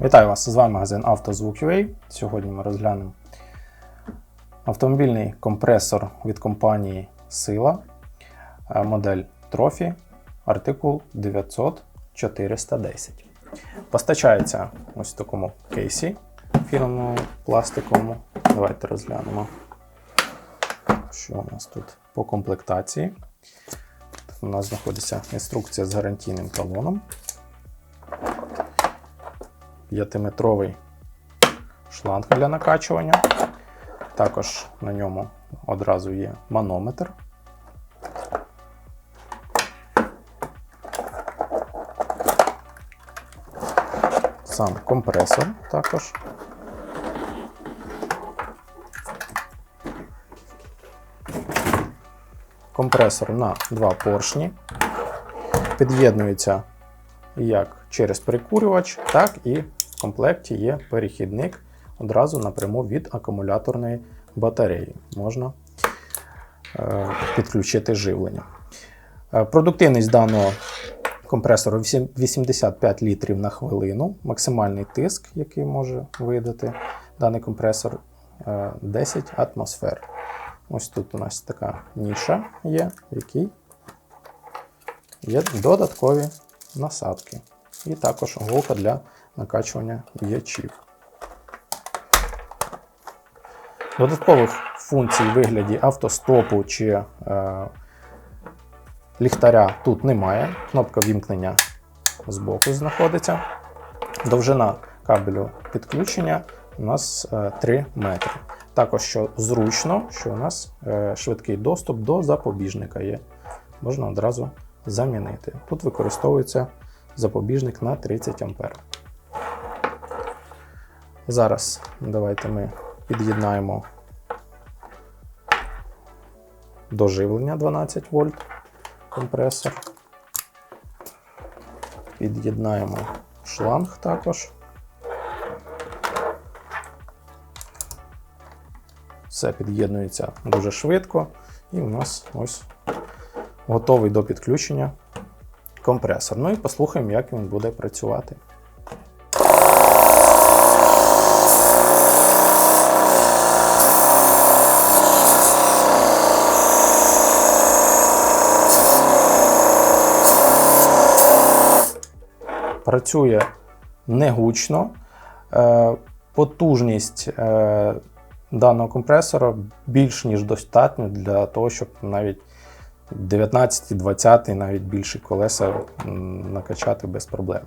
Вітаю вас! З вами магазин «Автозвук.UA». Сьогодні ми розглянемо автомобільний компресор від компанії Сила, е, модель Trophy, артикул 900 410. Постачається ось в такому кейсі фірмовому пластиковому. Давайте розглянемо, що у нас тут по комплектації. Тут У нас знаходиться інструкція з гарантійним талоном. 5-метровий шланг для накачування. Також на ньому одразу є манометр. Сам компресор також. Компресор на два поршні. Під'єднується як через прикурювач, так і в комплекті є перехідник одразу напряму від акумуляторної батареї. Можна е, підключити живлення. Е, продуктивність даного компресору 85 літрів на хвилину. Максимальний тиск, який може видати даний компресор, е, 10 атмосфер. Ось тут у нас така ніша є, в якій є додаткові насадки. І також голка для накачування м'ячів. Додаткових функцій в вигляді автостопу чи е, ліхтаря тут немає. Кнопка вімкнення збоку знаходиться. Довжина кабелю підключення у нас е, 3 метри. Також що зручно, що у нас е, швидкий доступ до запобіжника є. Можна одразу замінити. Тут використовується запобіжник на 30 А. Зараз давайте ми під'єднаємо до живлення 12 вольт компресор. Під'єднаємо шланг також. Все під'єднується дуже швидко, і у нас ось готовий до підключення компресор. Ну і послухаємо, як він буде працювати. Працює негучно. Е, Потужність е, даного компресора більш ніж достатньо для того, щоб навіть 19, 20, навіть більші колеса накачати без проблем.